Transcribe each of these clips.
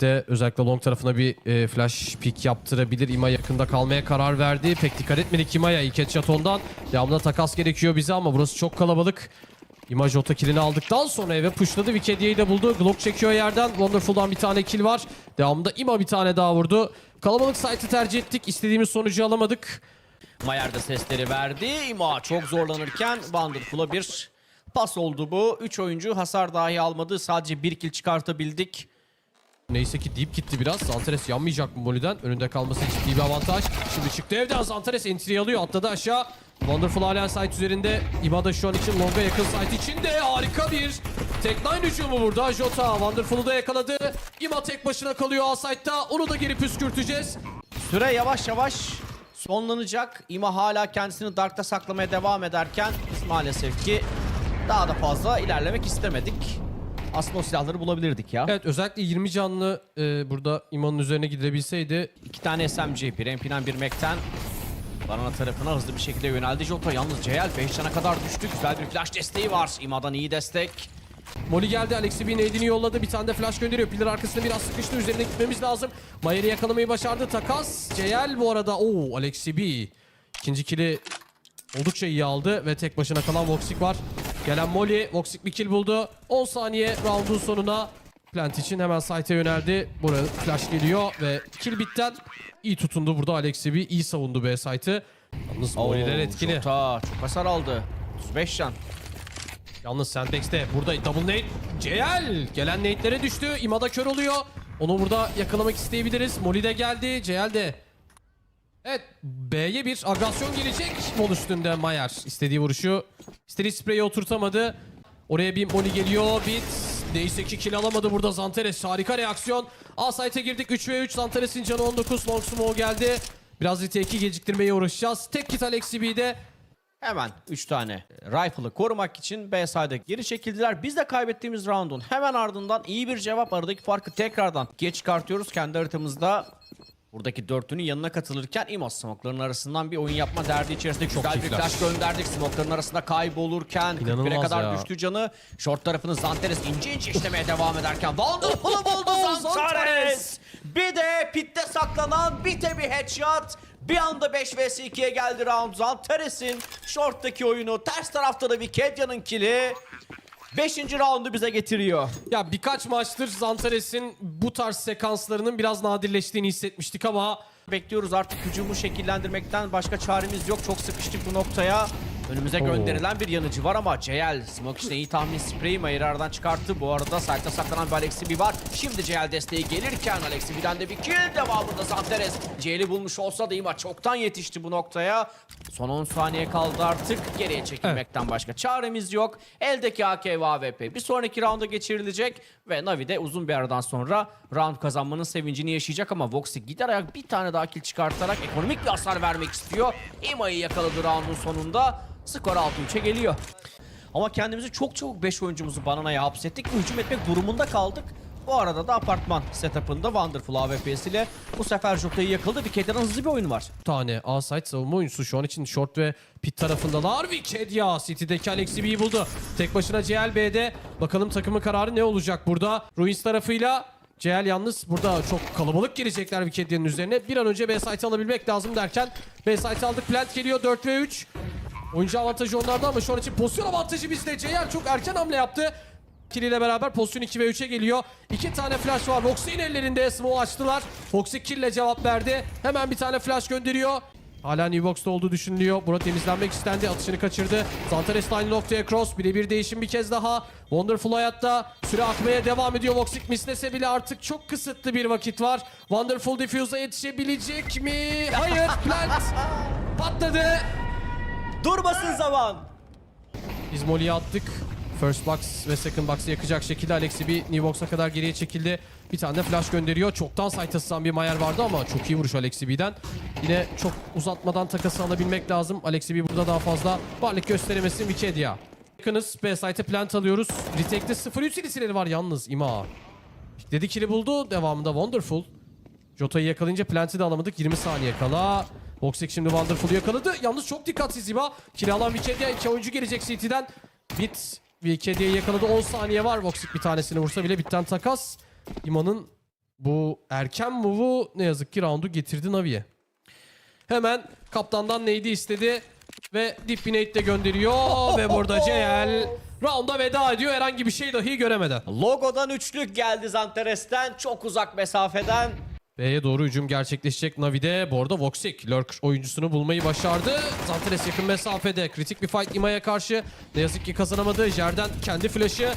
Bitte özellikle long tarafına bir e, flash pick yaptırabilir. İma yakında kalmaya karar verdi. Pek dikkat etmedik İma'ya. İlk headshot ondan. Devamında takas gerekiyor bize ama burası çok kalabalık. İma Jota killini aldıktan sonra eve pushladı. Vikedia'yı da buldu. Glock çekiyor yerden. Wonderful'dan bir tane kill var. Devamında İma bir tane daha vurdu. Kalabalık site'ı tercih ettik. İstediğimiz sonucu alamadık. Mayer de sesleri verdi. İma çok zorlanırken Wonderful'a bir pas oldu bu. 3 oyuncu hasar dahi almadı. Sadece bir kill çıkartabildik. Neyse ki deep gitti biraz. Zantares yanmayacak mı Molly'den? Önünde kalması ciddi bir avantaj. Şimdi çıktı evden Zantares entry alıyor. Atladı aşağı. Wonderful hala site üzerinde. İma da şu an için longa yakın site içinde. Harika bir tek nine hücumu burada. Jota Wonderful'u da yakaladı. İma tek başına kalıyor A site'da. Onu da geri püskürteceğiz. Süre yavaş yavaş sonlanacak. İma hala kendisini Dark'ta saklamaya devam ederken biz maalesef ki daha da fazla ilerlemek istemedik. Aslında o silahları bulabilirdik ya. Evet özellikle 20 canlı e, burada İma'nın üzerine gidebilseydi. İki tane SMG, bir MP'den bir Mac'ten Barana tarafına hızlı bir şekilde yöneldi Jota. Yalnız CL 5 cana kadar düştü. Güzel bir flash desteği var. İma'dan iyi destek. Molly geldi. Alexi B'nin aidini yolladı. Bir tane de flash gönderiyor. Pillar arkasında biraz sıkıştı. Üzerine gitmemiz lazım. Mayer'i yakalamayı başardı. Takas. CL bu arada. Oo Alexi B. İkinci kili oldukça iyi aldı. Ve tek başına kalan Voxic var. Gelen Molly. Voxic bir kill buldu. 10 saniye roundun sonuna. Plant için hemen site'e yöneldi. Buraya flash geliyor ve kill bitten iyi tutundu burada Alexi B. iyi savundu B site'ı. Yalnız Molly'ler etkili. Jota çok hasar aldı. 35 can. Yalnız Sandbags'te burada double nade. CL gelen nade'lere düştü. İmada kör oluyor. Onu burada yakalamak isteyebiliriz. Molly de geldi. CL de. Evet B'ye bir agresyon gelecek. Mol üstünde Mayer. istediği vuruşu. istediği spreyi oturtamadı. Oraya bir Molly geliyor. Bit. Neyse ki kill alamadı burada Zanteres. Harika reaksiyon. A site'e girdik. 3 ve 3. Zanteres'in canı 19. Long smoke geldi. Biraz retake'i geciktirmeye uğraşacağız. Tek kit Alexi B'de. Hemen 3 tane rifle'ı korumak için B side'e geri çekildiler. Biz de kaybettiğimiz round'un hemen ardından iyi bir cevap aradaki farkı tekrardan geç çıkartıyoruz. Kendi haritamızda buradaki dörtlünün yanına katılırken İmos smoke'ların arasından bir oyun yapma derdi içerisinde güzel iyi bir flash. gönderdik. Smoke'ların arasında kaybolurken 41'e İnanılmaz kadar ya. düştü canı. Short tarafını Zanteres ince ince işlemeye devam ederken Wonderful'u buldu Zanteres. Bir de pitte saklanan bite bir headshot. Bir anda 5 vs 2'ye geldi round. Zantares'in short'taki oyunu ters tarafta da bir Kedyan'ın kili. 5. roundu bize getiriyor. Ya birkaç maçtır Zantares'in bu tarz sekanslarının biraz nadirleştiğini hissetmiştik ama Bekliyoruz artık hücumu şekillendirmekten başka çaremiz yok. Çok sıkıştık bu noktaya. Önümüze gönderilen bir yanıcı var ama JL Smoke için iyi tahmin spreyi Mayer'i aradan çıkarttı. Bu arada site'da saklanan bir Alexibi var. Şimdi JL desteği gelirken Alexibi'den de bir kill devamında Zanteres. JL'i bulmuş olsa da İma çoktan yetişti bu noktaya. Son 10 saniye kaldı artık. Geriye çekilmekten başka çaremiz yok. Eldeki AK ve AWP bir sonraki rounda geçirilecek ve Navi de uzun bir aradan sonra round kazanmanın sevincini yaşayacak ama Voxy gider ayak bir tane daha kill çıkartarak ekonomik bir hasar vermek istiyor. İma'yı yakaladı roundun sonunda. Skor 6-3'e geliyor. Ama kendimizi çok çabuk 5 oyuncumuzu bananaya hapsettik ve hücum etmek durumunda kaldık. Bu arada da apartman setup'ında Wonderful AWP'siyle bu sefer Jota'yı yakaladı. Bir Kedan'ın hızlı bir oyunu var. tane A site savunma oyuncusu şu an için short ve pit tarafındalar. Wicked ya City'deki Alexi B'yi buldu. Tek başına CLB'de bakalım takımın kararı ne olacak burada. Ruins tarafıyla CL yalnız burada çok kalabalık gelecekler Wicked'in üzerine. Bir an önce B site alabilmek lazım derken B site aldık. Plant geliyor 4 ve 3. Oyuncu avantajı onlarda ama şu an için pozisyon avantajı bizde. CL çok erken hamle yaptı. Kill ile beraber pozisyon 2 ve 3'e geliyor. İki tane flash var. Foxy'nin ellerinde small açtılar. Foxy kill ile cevap verdi. Hemen bir tane flash gönderiyor. Hala New Box'ta olduğu düşünülüyor. Burada temizlenmek istendi. Atışını kaçırdı. Zantares aynı noktaya cross. Birebir değişim bir kez daha. Wonderful hayatta. Süre akmaya devam ediyor. Voxic mislese bile artık çok kısıtlı bir vakit var. Wonderful Diffuse'a yetişebilecek mi? Hayır. Plant patladı. Durmasın zaman. Biz Molly'yi attık. First box ve second box'ı yakacak şekilde Alexi bir New Box'a kadar geriye çekildi. Bir tane de flash gönderiyor. Çoktan site ısıtan bir Mayer vardı ama çok iyi vuruş Alexi B'den. Yine çok uzatmadan takası alabilmek lazım. Alexi B burada daha fazla varlık gösteremesin Wikidia. Yakınız B site'e plant alıyoruz. Retake'de 0-3 silisileri var yalnız İma. Dedi kill'i buldu. Devamında Wonderful. Jota'yı yakalayınca plant'i de alamadık. 20 saniye kala. Boxek şimdi Wonderful'u yakaladı. Yalnız çok dikkatsiz İba. Kill alan Wikidia. iki oyuncu gelecek City'den. Bit Wikedia'yı yakaladı. 10 saniye var. Boxek bir tanesini vursa bile bitten takas. İma'nın Bu erken move'u ne yazık ki roundu getirdi Navi'ye. Hemen kaptandan neydi istedi ve Deep Binate de gönderiyor ve burada CL rounda veda ediyor herhangi bir şey dahi göremeden. Logodan üçlük geldi Zantares'ten çok uzak mesafeden. B'ye doğru hücum gerçekleşecek Navi'de. Bu arada Voxic lurk oyuncusunu bulmayı başardı. Zanteres yakın mesafede. Kritik bir fight İma'ya karşı. Ne yazık ki kazanamadı. Jerden kendi flash'ı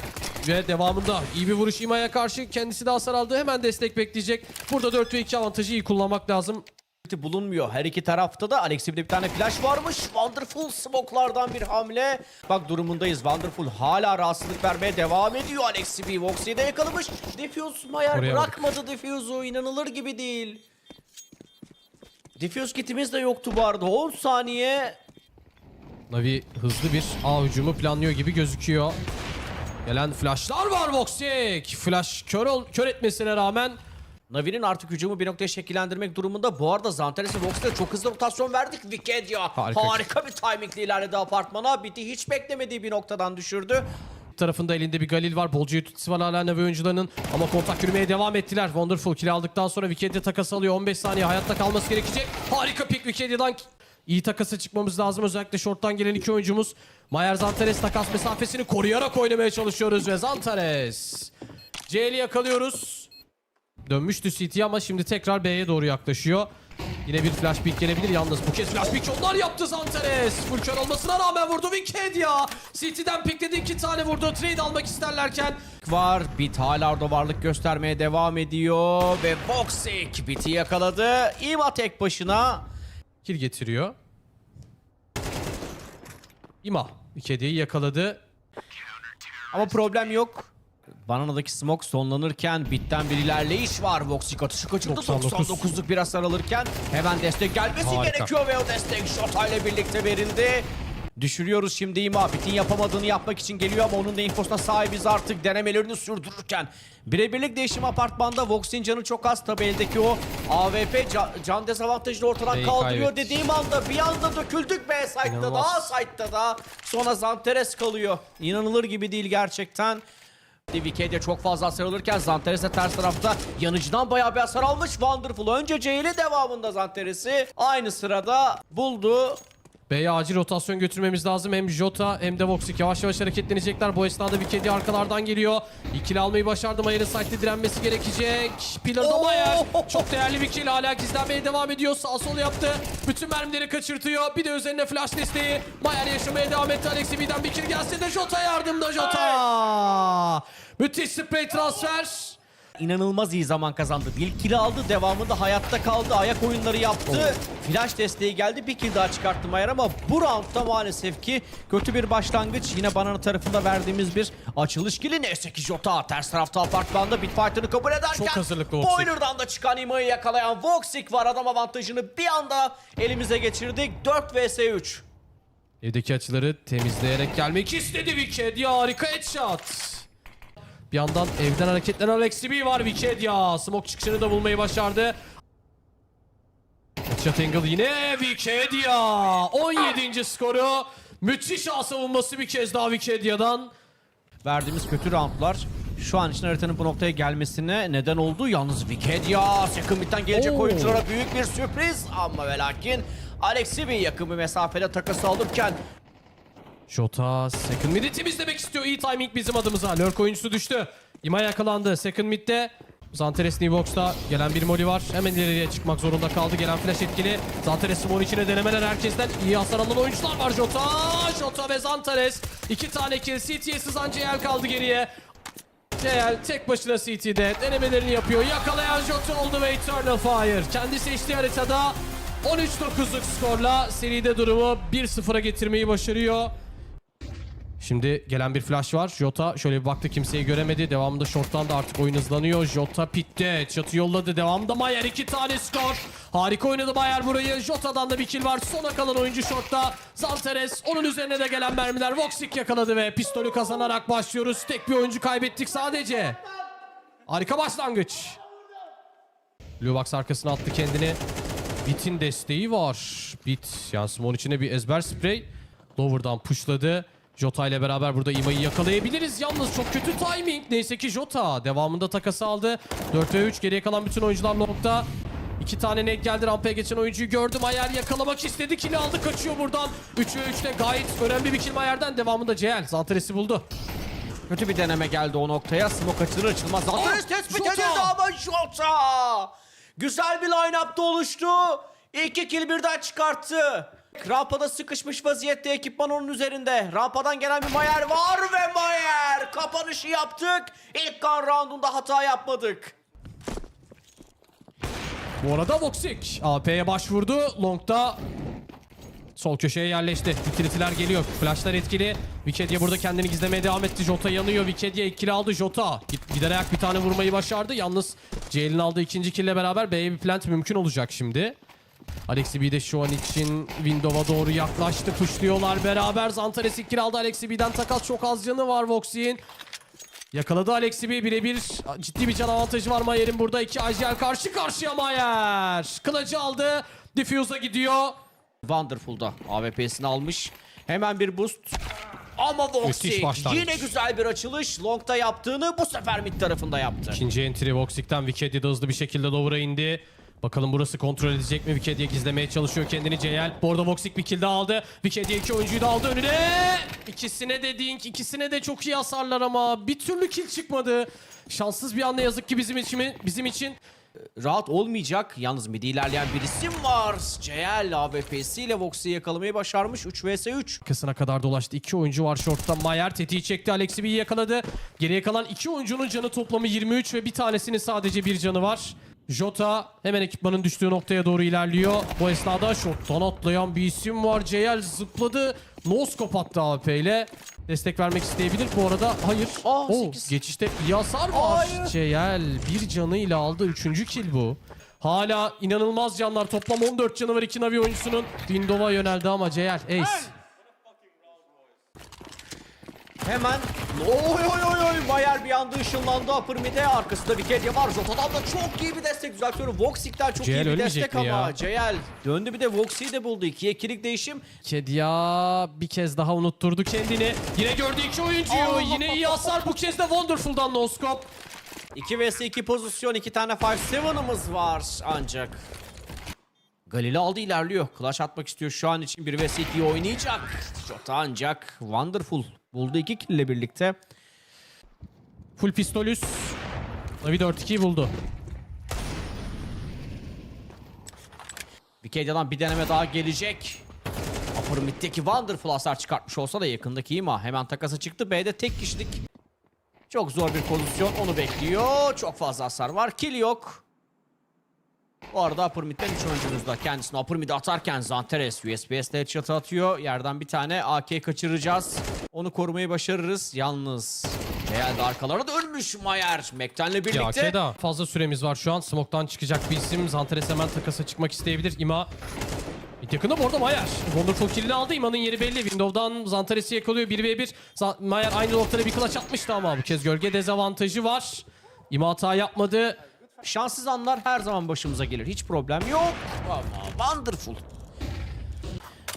ve devamında iyi bir vuruş İma'ya karşı. Kendisi de hasar aldı. Hemen destek bekleyecek. Burada 4 ve 2 avantajı iyi kullanmak lazım. Bulunmuyor. Her iki tarafta da Alexib'de bir tane flash varmış. Wonderful smoke'lardan bir hamle. Bak durumundayız. Wonderful hala rahatsızlık vermeye devam ediyor. Alexib'i Voxy'de yakalamış. Diffuse Mayer Oraya bırakmadı Diffuse'u. inanılır gibi değil. Diffuse kitimiz de yoktu bu arada. 10 saniye. Navi hızlı bir A hücumu planlıyor gibi gözüküyor. Gelen flashlar var Voxic. Flash kör, ol, kör etmesine rağmen Navi'nin artık hücumu bir noktaya şekillendirmek durumunda. Bu arada Zantares ve Vox'ta çok hızlı rotasyon verdik. Wikidia Harika. harika, bir timingle ilerledi apartmana. Biti hiç beklemediği bir noktadan düşürdü. tarafında elinde bir Galil var. Bolcu tutisi var hala Navi oyuncularının. Ama kontak yürümeye devam ettiler. Wonderful kill aldıktan sonra Wikidia takas alıyor. 15 saniye hayatta kalması gerekecek. Harika pick Wikedia'dan. İyi takasa çıkmamız lazım. Özellikle short'tan gelen iki oyuncumuz. Mayer Zantares takas mesafesini koruyarak oynamaya çalışıyoruz ve Zantares. CL'i yakalıyoruz. Dönmüştü CT ama şimdi tekrar B'ye doğru yaklaşıyor. Yine bir flash pick gelebilir yalnız bu kez flash pick onlar yaptı Zantares. Full kör olmasına rağmen vurdu Wikidia. City'den pickledi iki tane vurdu. Trade almak isterlerken var. Bit hala orada varlık göstermeye devam ediyor. Ve Voxic Bit'i yakaladı. İma tek başına. kill getiriyor. İma Wikedia'yı yakaladı. Ama problem yok. Banana'daki smoke sonlanırken bitten bir ilerleyiş var. Voxic atışı kaçırdı. 99. 99'luk bir hasar alırken hemen destek gelmesi Harika. gerekiyor ve o destek Shota ile birlikte verildi. Düşürüyoruz şimdi İma. Bit'in yapamadığını yapmak için geliyor ama onun da infosuna sahibiz artık denemelerini sürdürürken. Birebirlik değişim apartmanda Vox'in canı çok az tabi eldeki o AWP can, can dezavantajını ortadan B'yi kaldırıyor kaybetti. dediğim anda bir anda döküldük B site'da daha site'da da sonra Zanteres kalıyor. İnanılır gibi değil gerçekten. Wikidia çok fazla hasar alırken Zanteres de ters tarafta yanıcıdan bayağı bir hasar almış. Wonderful önce C'li devamında Zanteres'i aynı sırada buldu. B'ye acil rotasyon götürmemiz lazım. Hem Jota hem de Voxic yavaş yavaş hareketlenecekler. Bu esnada Wikedia arkalardan geliyor. İkili almayı başardı. Mayer'in site'de direnmesi gerekecek. Pillar'da Oo! Mayer. Çok değerli bir kill. Hala gizlenmeye devam ediyor. Sağ sol yaptı. Bütün mermileri kaçırtıyor. Bir de üzerine flash desteği. Mayer yaşamaya devam etti. Alexi B'den bir kill gelse de Jota yardımda Jota. Müthiş spray transfer. İnanılmaz iyi zaman kazandı. Bir kill aldı devamında hayatta kaldı. Ayak oyunları yaptı. Flash desteği geldi. Bir kill daha çıkarttı Mayer ama bu roundda maalesef ki kötü bir başlangıç. Yine Banana tarafında verdiğimiz bir açılış kili. Neyse ki Jota ters tarafta apartmanda Bitfighter'ı kabul ederken Çok hazırlıklı Voxic. Boiler'dan da çıkan İma'yı yakalayan Voxic var. Adam avantajını bir anda elimize geçirdik. 4 vs 3. Evdeki açıları temizleyerek gelmek istedi Wikidia. Harika headshot. Bir yandan evden hareketlenen Alexi B var Wikidia. Smoke çıkışını da bulmayı başardı. Headshot angle yine Wikidia. 17. skoru. Müthiş ağ savunması bir kez daha Wikedia'dan. verdiğimiz kötü roundlar şu an için haritanın bu noktaya gelmesine neden oldu. Yalnız Wikidia second mid'den gelecek Oo. oyunculara büyük bir sürpriz ama ve lakin Alexi bir yakın bir mesafede takas alırken Jota second mid'i temizlemek istiyor. İyi timing bizim adımıza. Lurk oyuncusu düştü. İma yakalandı. Second mid'de Zanteres Nivox'ta gelen bir moli var. Hemen ileriye çıkmak zorunda kaldı. Gelen flash etkili. Zanteres Simon içine denemeler herkesten. iyi hasar alan oyuncular var Jota. Jota ve Zanteres. iki tane kill. CT'ye sızan CL kaldı geriye. CL tek başına CT'de denemelerini yapıyor. Yakalayan Jota oldu ve Eternal Fire. Kendi seçtiği haritada 13-9'luk skorla seride durumu 1-0'a getirmeyi başarıyor. Şimdi gelen bir flash var. Jota şöyle bir baktı kimseyi göremedi. Devamında short'tan da artık oyun hızlanıyor. Jota pitte. Çatı yolladı. Devamında Mayer iki tane skor. Harika oynadı Mayer burayı. Jota'dan da bir kill var. Sona kalan oyuncu short'ta. Zanteres. Onun üzerine de gelen mermiler. Voxic yakaladı ve pistolü kazanarak başlıyoruz. Tek bir oyuncu kaybettik sadece. Harika başlangıç. Lubax arkasına attı kendini. Bit'in desteği var. Bit yani Simon içine bir ezber sprey. Lower'dan pushladı. Jota ile beraber burada İma'yı yakalayabiliriz. Yalnız çok kötü timing. Neyse ki Jota devamında takası aldı. 4 ve 3 geriye kalan bütün oyuncular nokta. İki tane net geldi rampaya geçen oyuncuyu gördüm. Ayer yakalamak istedi. Kili aldı kaçıyor buradan. 3 ve 3'te gayet önemli bir kill Ayer'den. Devamında CL. Zantares'i buldu. Kötü bir deneme geldi o noktaya. Smoke açılır açılmaz. Ah, tespit Jota! edildi ama Jota! Güzel bir line-up da oluştu. İki kill birden çıkarttı. Rampada sıkışmış vaziyette ekipman onun üzerinde. Rampadan gelen bir Mayer var ve Mayer! Kapanışı yaptık. İlk kan roundunda hata yapmadık. Bu arada Voxic AP'ye başvurdu. Long'da sol köşeye yerleşti. Utility'ler geliyor. Flash'lar etkili. Wikidia burada kendini gizlemeye devam etti. Jota yanıyor. Wikidia ikili aldı. Jota gider ayak bir tane vurmayı başardı. Yalnız CL'in aldığı ikinci kille beraber B'ye bir plant mümkün olacak şimdi. Alexi B de şu an için Windows'a doğru yaklaştı. Puşluyorlar beraber. Zantares ikili aldı. Alexi B'den takas çok az canı var Voxi'nin. Yakaladı Alexi B birebir. Ciddi bir can avantajı var Mayer'in burada. iki Ajel karşı karşıya Mayer. Kılıcı aldı. Diffuse'a gidiyor. Wonderful'da AWP'sini almış. Hemen bir boost. Ama Voxic yine güzel bir açılış. Long'da yaptığını bu sefer mid tarafında yaptı. İkinci entry Voxic'ten Wickedy de hızlı bir şekilde lower'a indi. Bakalım burası kontrol edecek mi? Wickedy gizlemeye çalışıyor kendini CL. Bu arada Voxic bir kill daha aldı. Wickedy iki oyuncuyu da aldı önüne. İkisine de dink, ikisine de çok iyi hasarlar ama bir türlü kill çıkmadı. Şanssız bir an ne yazık ki bizim için. Bizim için rahat olmayacak. Yalnız midi ilerleyen bir isim var. CL AWP'siyle Vox'u yakalamayı başarmış. 3 vs 3. Arkasına kadar dolaştı. İki oyuncu var short'ta. Mayer tetiği çekti. Alexi B'yi yakaladı. Geriye kalan iki oyuncunun canı toplamı 23 ve bir tanesinin sadece bir canı var. Jota hemen ekipmanın düştüğü noktaya doğru ilerliyor. Bu esnada short'tan atlayan bir isim var. JL zıpladı. Noskop attı AP ile. Destek vermek isteyebilir. Bu arada hayır. Aa, Oo, geçişte iyi hasar var. JL bir canıyla aldı. Üçüncü kill bu. Hala inanılmaz canlar. Toplam 14 canı var iki Navi oyuncusunun. Windows'a yöneldi ama JL ace. Hemen oy oy oy oy Bayer bir anda ışınlandı upper mid'e arkasında Wikidia var Jota'dan da çok iyi bir destek düzeltiyorum Voxic'ten çok JL iyi bir destek ama ya? JL döndü bir de Voxic'i de buldu 2'ye 2'lik değişim Kedia bir kez daha unutturdu kendini. Yine gördü iki oyuncuyu. Allah! Yine iyi hasar bu kez de Wonderful'dan no scope. 2 vs 2 pozisyon 2 tane 5-7'ımız var ancak Galile aldı ilerliyor. Clash atmak istiyor şu an için 1 vs 2'yi oynayacak. Jota ancak Wonderful buldu 2 kill ile birlikte. Full pistolüs. Navi 4-2'yi buldu. Wikedia'dan bir deneme daha gelecek. Upper mid'deki Wonderful hasar çıkartmış olsa da yakındaki ima hemen takasa çıktı. B'de tek kişilik. Çok zor bir pozisyon onu bekliyor. Çok fazla hasar var. Kill yok. Bu arada Upper Mid'den 3 oyuncumuz da kendisini Upper Mid'e atarken Zanteres USPS'de headshot atıyor. Yerden bir tane AK kaçıracağız. Onu korumayı başarırız. Yalnız Real de arkalara dönmüş Mayer. Mekten'le Ya birlikte. Keda fazla süremiz var şu an. Smoke'tan çıkacak bir isim. Zanteres hemen takasa çıkmak isteyebilir. İma bir yakında bu arada Mayer. Wonderful killini aldı. İma'nın yeri belli. Windows'dan Zantares'i yakalıyor. 1v1. Zan- Mayer aynı noktada bir clutch atmıştı ama bu kez gölge dezavantajı var. İma hata yapmadı. Şanssız anlar her zaman başımıza gelir. Hiç problem yok. Ama Wonderful.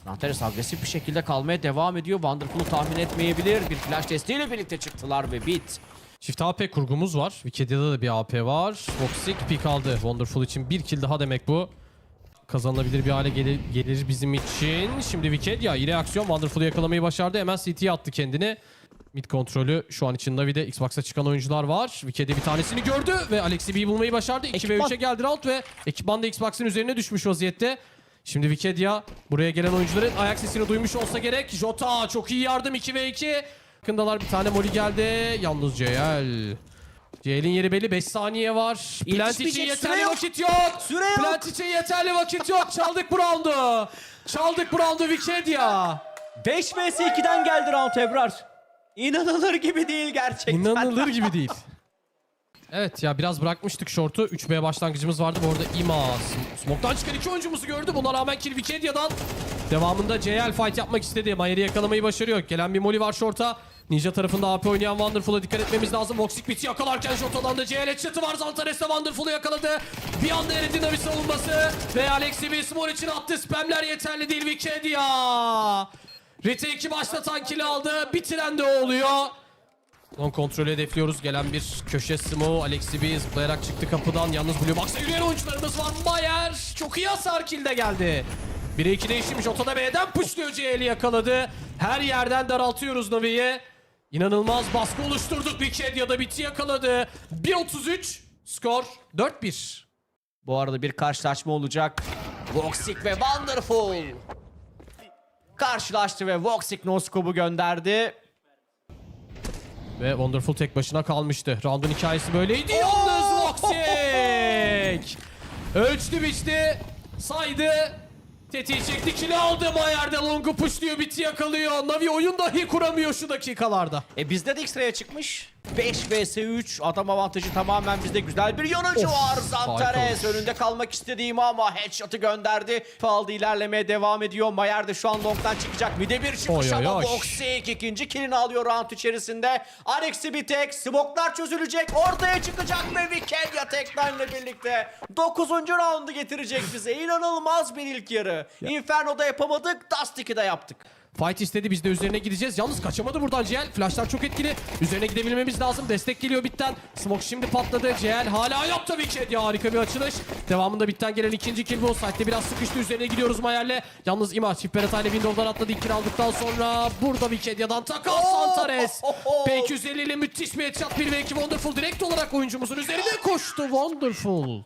Nanteres agresif bir şekilde kalmaya devam ediyor. Wonderful'u tahmin etmeyebilir. Bir flash desteğiyle birlikte çıktılar ve bit. Çift AP kurgumuz var. Wikedia'da da bir AP var. Voxic pick aldı. Wonderful için bir kill daha demek bu. Kazanılabilir bir hale gelir, gelir bizim için. Şimdi Wikedia yine aksiyon. Wonderful'u yakalamayı başardı. Hemen CT'ye attı kendini. Mid kontrolü şu an için Navi'de Xbox'a çıkan oyuncular var. Wikedia bir tanesini gördü ve Alexi B'yi bulmayı başardı. 2 ve Ekipman. 3'e geldi round ve ekipman da Xbox'ın üzerine düşmüş vaziyette. Şimdi Wikedia buraya gelen oyuncuların ayak sesini duymuş olsa gerek. Jota çok iyi yardım 2 ve 2. Yakındalar bir tane moli geldi. Yalnız JL. JL'in yeri belli 5 saniye var. Plant için Yetişmeyecek, yeterli yok. vakit yok. Süre yok. Plant için yeterli vakit yok. Çaldık bu roundu. Çaldık bu roundu Wikedia. 5 vs 2'den geldi round Ebrar. İnanılır gibi değil gerçekten. İnanılır gibi değil. Evet ya biraz bırakmıştık short'u. 3B başlangıcımız vardı. Bu arada İma sm- Smoke'dan çıkan iki oyuncumuzu gördü. Buna rağmen kill Wikedia'dan. Devamında JL fight yapmak istedi. Mayer'i yakalamayı başarıyor. Gelen bir molly var short'a. Ninja tarafında AP oynayan Wonderful'a dikkat etmemiz lazım. Voxic biti yakalarken Jota'dan da CL headshot'ı var. Zantares de Wonderful'u yakaladı. Bir anda eridi Navi savunması. Ve Alexi bir small için attı. Spamler yeterli değil Wikedia. Retake'i başlatan kill aldı. Bitiren de oluyor. Son kontrolü hedefliyoruz. Gelen bir köşe smoke. Alexi B zıplayarak çıktı kapıdan. Yalnız Blue Box'a yürüyen oyuncularımız var. Mayer çok iyi hasar kill de geldi. 1'e 2 değişmiş. Otada B'den pushluyor CL'i yakaladı. Her yerden daraltıyoruz Navi'yi. İnanılmaz baskı oluşturduk. Wicked ya da biti yakaladı. 1.33 skor 4-1. Bu arada bir karşılaşma olacak. Voxic ve Wonderful. Karşılaştı ve Voxic no scope'u gönderdi. Ve Wonderful tek başına kalmıştı. Round'un hikayesi böyleydi. Yalnız Voxic. Ölçtü biçti. Saydı. Tetiği çekti kili aldı. Mayer'de Long'u pushluyor. Biti yakalıyor. Navi oyun dahi kuramıyor şu dakikalarda. E bizde de X-Ray'e çıkmış. 5 vs 3 adam avantajı tamamen bizde güzel bir yanıcı Of, var. Zantares önünde kalmak istediğim ama headshot'ı gönderdi. Faldı ilerlemeye devam ediyor. Mayer de şu an long'dan çıkacak. Mide bir çıkış ama. Voxic ikinci killini alıyor round içerisinde. Alex'i bir tek. Smoke'lar çözülecek. Ortaya çıkacak ve Wikidia teklerle birlikte 9. roundu getirecek bize. İnanılmaz bir ilk yarı. Inferno'da yapamadık. Dust 2'de yaptık. Fight istedi biz de üzerine gideceğiz. Yalnız kaçamadı buradan CL. Flashlar çok etkili. Üzerine gidebilmemiz lazım. Destek geliyor bitten. Smoke şimdi patladı. CL hala yok tabii ki. Ya harika bir açılış. Devamında bitten gelen ikinci kill bu. Site'de biraz sıkıştı. Üzerine gidiyoruz Mayer'le. Yalnız İma çift Beratay ile Windows'dan atladı. İlk kill aldıktan sonra burada Wikedia'dan takas Santares. P250 ile müthiş bir headshot. 1 ve 2 Wonderful direkt olarak oyuncumuzun üzerine koştu. Wonderful.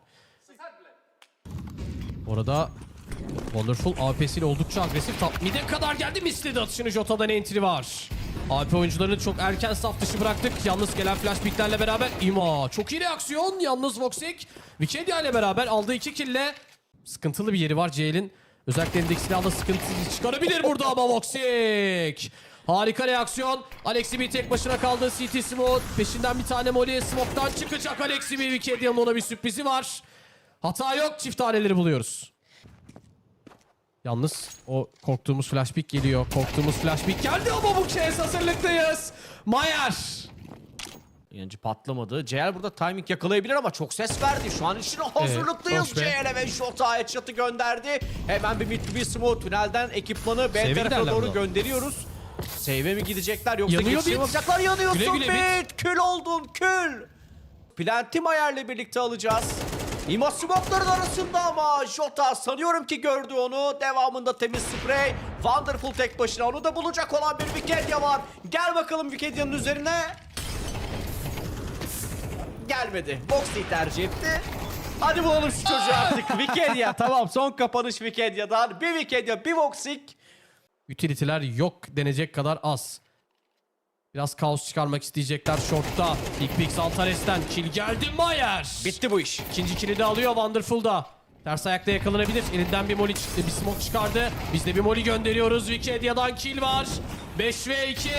Orada Wonderful AP'siyle oldukça agresif. Top mid'e kadar geldi. Misledi atışını Jota'dan entry var. AP oyuncularını çok erken saf dışı bıraktık. Yalnız gelen flash picklerle beraber İma. Çok iyi reaksiyon. Yalnız Voxic. Wikidia ile beraber aldığı iki kille sıkıntılı bir yeri var CL'in. Özellikle elindeki silahla sıkıntı çıkarabilir burada ama Voxic. Harika reaksiyon. Alexi B tek başına kaldı. CT Smoke. Peşinden bir tane Molly. Smoke'tan çıkacak Alexi B. Wikedia'nın ona bir sürprizi var. Hata yok. Çift taneleri buluyoruz. Yalnız o korktuğumuz flash pick geliyor. Korktuğumuz flash pick geldi ama bu kez hazırlıklıyız. Mayer. Yancı patlamadı. CL burada timing yakalayabilir ama çok ses verdi. Şu an için hazırlıklıyız. be. CL'e ve Shot'a headshot'ı gönderdi. Hemen bir mid be smoke tünelden ekipmanı B giderler doğru bunu. gönderiyoruz. Save'e mi gidecekler yoksa Yanıyor geçişe mi yapacaklar? Yanıyorsun Güle güle bit. Kül oldun kül. Planti Mayer'le birlikte alacağız. İma smoke'ların arasında ama Jota sanıyorum ki gördü onu. Devamında temiz sprey. Wonderful tek başına onu da bulacak olan bir Wikidia var. Gel bakalım Wikedia'nın üzerine. Gelmedi. Boxy tercih etti. Hadi bulalım şu çocuğu artık. Wikidia tamam son kapanış Wikedia'dan. Bir Wikidia bir Voxic. Utility'ler yok denecek kadar az. Biraz kaos çıkarmak isteyecekler short'ta. İlk pick Santares'ten kill geldi Mayer. Bitti bu iş. İkinci kill'i de alıyor Wonderful'da. Ters ayakta yakalanabilir. Elinden bir molly çıktı. Bir smoke çıkardı. Biz de bir molly gönderiyoruz. Wikedia'dan kill var. 5 ve 2.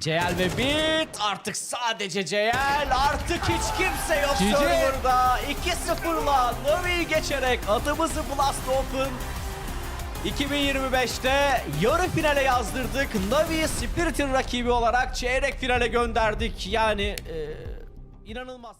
CL ve Bit artık sadece CL artık hiç kimse yok GG. serverda 2-0'la Navi'yi geçerek adımızı Blast Open 2025'te yarı finale yazdırdık. Navi'yi Spirit'in rakibi olarak çeyrek finale gönderdik. Yani e, inanılmaz.